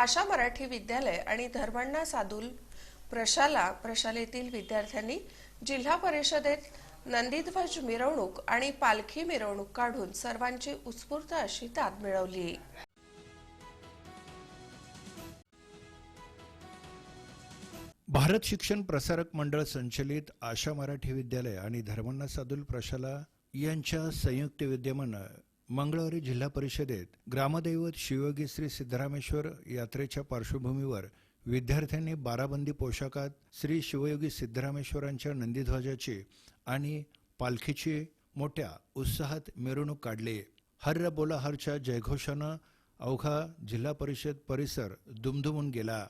आशा मराठी विद्यालय आणि धर्मांना साधुल प्रशाला प्रशालेतील विद्यार्थ्यांनी जिल्हा परिषदेत नंदीध्वज मिरवणूक आणि पालखी मिरवणूक काढून सर्वांची उत्स्फूर्त अशी दाद मिळवली. भारत शिक्षण प्रसारक मंडळ संचलित आशा मराठी विद्यालय आणि धर्मांना साधुल प्रशाला यांच्या संयुक्त विद्यमानं मंगळवारी जिल्हा परिषदेत ग्रामदैवत शिवयोगी श्री सिद्धरामेश्वर यात्रेच्या पार्श्वभूमीवर विद्यार्थ्यांनी बाराबंदी पोशाखात श्री शिवयोगी सिद्धरामेश्वरांच्या नंदीध्वजाची आणि पालखीची मोठ्या उत्साहात मिरवणूक काढली. हर्र बोला हरच्या जयघोषानं अवघा जिल्हा परिषद परिसर दुमदुमून गेला.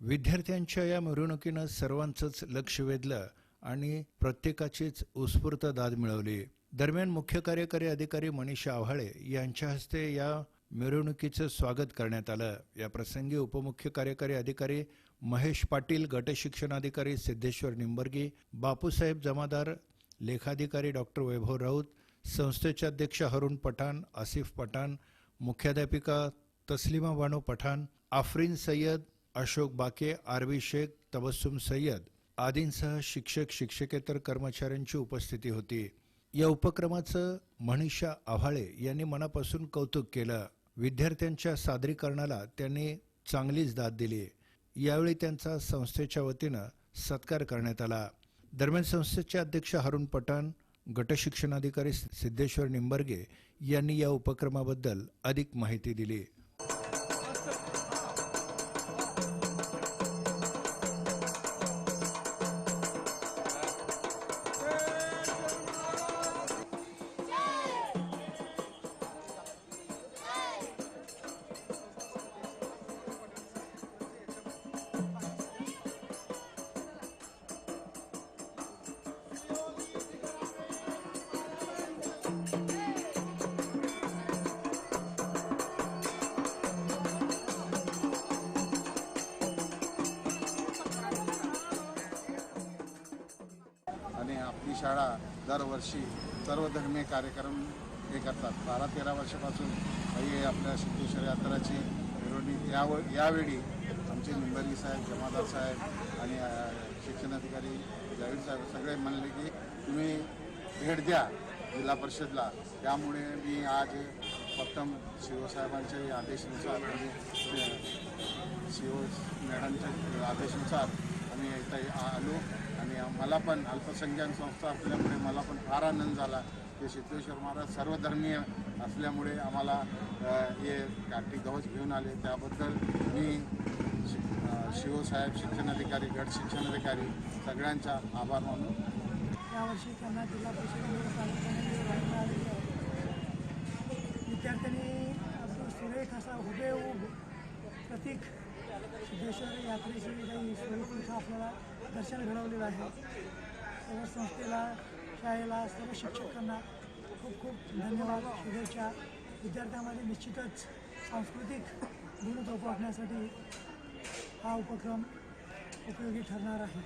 विद्यार्थ्यांच्या या मिरवणुकीनं सर्वांचंच लक्ष वेधलं आणि प्रत्येकाचीच उत्स्फूर्त दाद मिळवली. दरम्यान मुख्य कार्यकारी अधिकारी मनीषा आव्हाळे यांच्या हस्ते या मिरवणुकीचं स्वागत करण्यात आलं. या प्रसंगी उपमुख्य कार्यकारी अधिकारी महेश पाटील गटशिक्षणाधिकारी सिद्धेश्वर निंबर्गी बापूसाहेब जमादार लेखाधिकारी डॉक्टर वैभव राऊत संस्थेचे अध्यक्ष हरुण पठाण आसिफ पठाण मुख्याध्यापिका तस्लिमा बानो पठाण आफरीन सय्यद अशोक बाके आरबी शेख तबस्सुम सय्यद आदींसह शिक्षक शिक्षकेतर कर्मचाऱ्यांची उपस्थिती होती. या उपक्रमाचं मनीषा आव्हाळे यांनी मनापासून कौतुक केलं. विद्यार्थ्यांच्या सादरीकरणाला त्यांनी चांगलीच दाद दिली. यावेळी त्यांचा संस्थेच्या वतीनं सत्कार करण्यात आला. दरम्यान संस्थेचे अध्यक्ष हरुण पठाण गटशिक्षणाधिकारी सिद्धेश्वर निंबर्गे यांनी या उपक्रमाबद्दल अधिक माहिती दिली. आणि आपली शाळा दरवर्षी सर्वधर्मीय कार्यक्रम हे करतात. बारा तेरा वर्षापासून ही आपल्या सिद्धेश्वर यात्राची मिरवणूक. याव यावेळी आमचे निंबर्गी साहेब जमादार साहेब आणि शिक्षण शिक्षणाधिकारी जाहीर साहेब सगळे म्हणले की तुम्ही भेट द्या. जिल्हा परिषदला. त्यामुळे मी आज प्रथम शिवसाहेबांच्या आदेशानुसार म्हणजे शिव मॅडमच्या आदेशानुसार आम्ही इथं आलो. आणि मला पण अल्पसंख्याक संस्था असल्यामुळे मला पण फार आनंद झाला की सिद्धेश्वर महाराज सर्वधर्मीय असल्यामुळे आम्हाला हे काठी गवच घेऊन आले. त्याबद्दल मी शि अ, शिवसाहेब शिक्षणाधिकारी गट शिक्षणाधिकारी सगळ्यांचा आभार मानून यावर्षी त्यांना जिल्हा परिषदेमध्ये पालकमंत्री आहे विद्यार्थ्यांनी अगदी सुरेख असा हुबेहूब प्रतीक सिद्धेश्वर यात्रेची काही स्वरूपीचं आपल्याला दर्शन घडवलेलं आहे. सर्व संस्थेला शाळेला सर्व शिक्षकांना खूप खूप धन्यवाद शुभेच्छा. विद्यार्थ्यांमध्ये निश्चितच सांस्कृतिक गुण जोपासण्यासाठी हा उपक्रम उपयोगी ठरणार आहे.